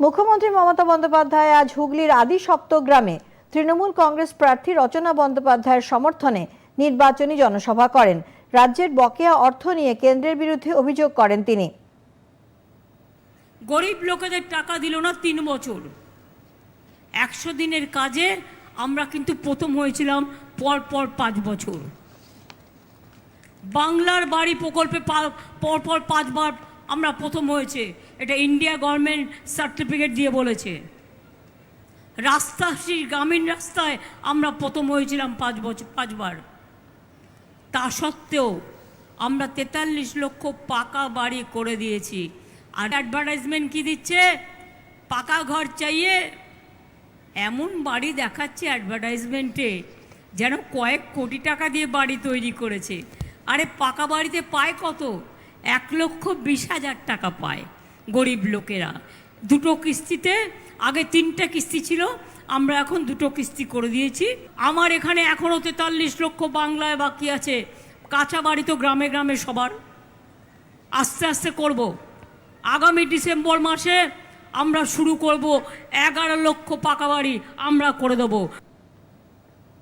মুখ্যমন্ত্রী মমতা বন্দ্যোপাধ্যায় আজ হুগলির আদি সপ্তগ্রামে তৃণমূল কংগ্রেস প্রার্থী রচনা বন্দ্যোপাধ্যায়ের সমর্থনে নির্বাচনী জনসভা করেন। রাজ্যের বকেয়া অর্থ নিয়ে কেন্দ্রের বিরুদ্ধে অভিযোগ করেন তিনি। গরিব লোকেদের টাকা দিল না তিন বছর। একশো দিনের কাজে আমরা কিন্তু প্রথম হয়েছিলাম পর পর পাঁচ বছর। বাংলার বাড়ি প্রকল্পে পা- পর পর পাঁচবার আমরা প্রথম হয়েছে। এটা ইন্ডিয়া গভর্নমেন্ট সার্টিফিকেট দিয়ে বলেছে। রাস্তা, সেই গ্রামীণ রাস্তায় আমরা প্রথম হয়েছিলাম পাঁচ বছর পাঁচবার। তা সত্ত্বেও আমরা তেতাল্লিশ লক্ষ পাকা বাড়ি করে দিয়েছি। আর অ্যাডভার্টাইজমেন্ট কি দিচ্ছে? পাকা ঘর চাইয়ে এমন বাড়ি দেখাচ্ছে অ্যাডভার্টাইজমেন্টে যেন কয়েক কোটি টাকা দিয়ে বাড়ি তৈরি করেছে। আরে পাকা বাড়িতে পায় কত? এক লক্ষ বিশ হাজার টাকা পায় গরিব লোকেরা। দুটো কিস্তিতে, আগে তিনটে কিস্তি ছিল, আমরা এখন দুটো কিস্তি করে দিয়েছি। আমার এখানে এখনও তেতাল্লিশ লক্ষ বাংলায় বাকি আছে। কাঁচা বাড়ি তো গ্রামে গ্রামে সবার। আস্তে আস্তে করব। আগামী ডিসেম্বর মাসে আমরা শুরু করব। এগারো লক্ষ পাকা বাড়ি আমরা করে দেবো।